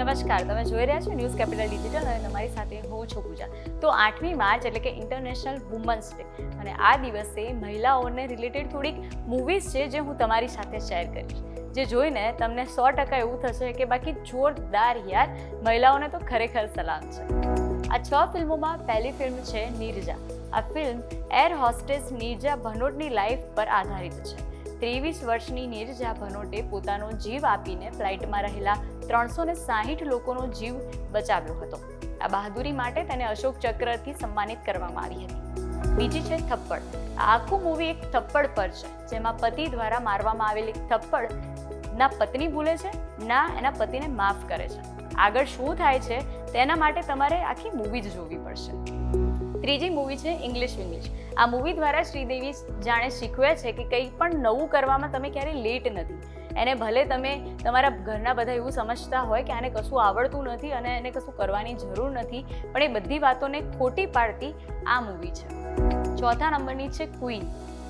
નમસ્કાર, તમે જોઈ રહ્યા છો ન્યૂઝ કેપિટલ ડિજિટલ અને તમારી સાથે હું છું પૂજા. તો આઠમી માર્ચ એટલે કે ઇન્ટરનેશનલ વુમન્સ ડે અને આ દિવસે મહિલાઓને રિલેટેડ થોડીક મૂવીઝ છે જે હું તમારી સાથે શેર કરીશ. જે જોઈને તમને સો ટકા એવું થશે કે બાકી જોરદાર યાર, મહિલાઓને તો ખરેખર સલામ છે. આ છ ફિલ્મોમાં પહેલી ફિલ્મ છે નીરજા. આ ફિલ્મ એર હોસ્ટેસ નીરજા ભનોટની લાઈફ પર આધારિત છે. ત્રેવીસ વર્ષની નીરજા ભનોટે પોતાનો જીવ આપીને ફ્લાઇટમાં રહેલા ત્રણસો ને સાહીઠ લોકોનો જીવ બચાવ્યો હતો. આ બહાદુરી માટે તેને અશોક ચક્રથી સન્માનિત કરવામાં આવી હતી. બીજી છે થપ્પડ. આખું મૂવી એક થપ્પડ પર છે, જેમાં પતિ દ્વારા મારવામાં આવેલી થપ્પડ ના પત્ની ભૂલે છે, ના એના પતિને માફ કરે છે. આગળ શું થાય છે, તેના માટે તમારે આખી મૂવી જ જોવી પડશે. ત્રીજી મૂવી છે ઇંગ્લિશ ઇંગ્લિશ આ મૂવી દ્વારા શ્રીદેવી જાણે શીખવે છે કે કંઈ પણ નવું કરવામાં તમે ક્યારેય લેટ નથી. એને ભલે તમે તમારા ઘરના બધા એવું સમજતા હોય કે આને કશું આવડતું નથી અને એને કશું કરવાની જરૂર નથી, પણ એ બધી વાતોને ખોટી પાડતી આ મૂવી છે. ચોથા નંબરની છે ક્વીન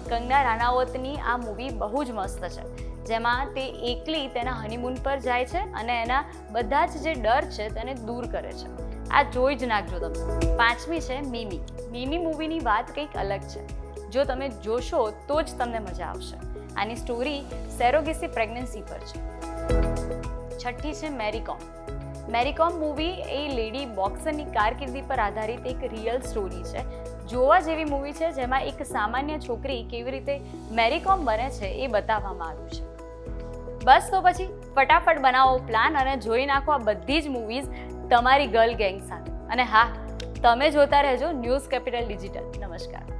કંગના રાણાવતની આ મૂવી બહુ જ મસ્ત છે. જેમાં તે એકલી તેના હનીમૂન પર જાય છે અને એના બધા જ જે ડર છે તેને દૂર કરે છે. આ જોઈ જ નાખજો તમે. પાંચમી છે મિમી. મિમી મૂવીની વાત કંઈક અલગ છે. જો તમે જોશો તો જ તમને મજા આવશે. આની સ્ટોરી સેરોગેસી પ્રેગ્નન્સી પર છે. છઠ્ઠી છે મેરીકોમ મેરીકોમ મૂવી એ લેડી બોક્સરની કારકિર્દી પર આધારિત એક રિયલ સ્ટોરી છે. જોવા જેવી મૂવી છે જેમાં એક સામાન્ય છોકરી કેવી રીતે મેરીકોમ બને છે એ બતાવવામાં આવ્યું છે. બસ તો પછી ફટાફટ બનાવો પ્લાન અને જોઈ નાખો આ બધી જ મૂવીઝ તમારી ગર્લ ગેંગ સાથે. અને હા, તમે જોતા રહેજો ન્યૂઝ કેપિટલ ડિજિટલ. નમસ્કાર.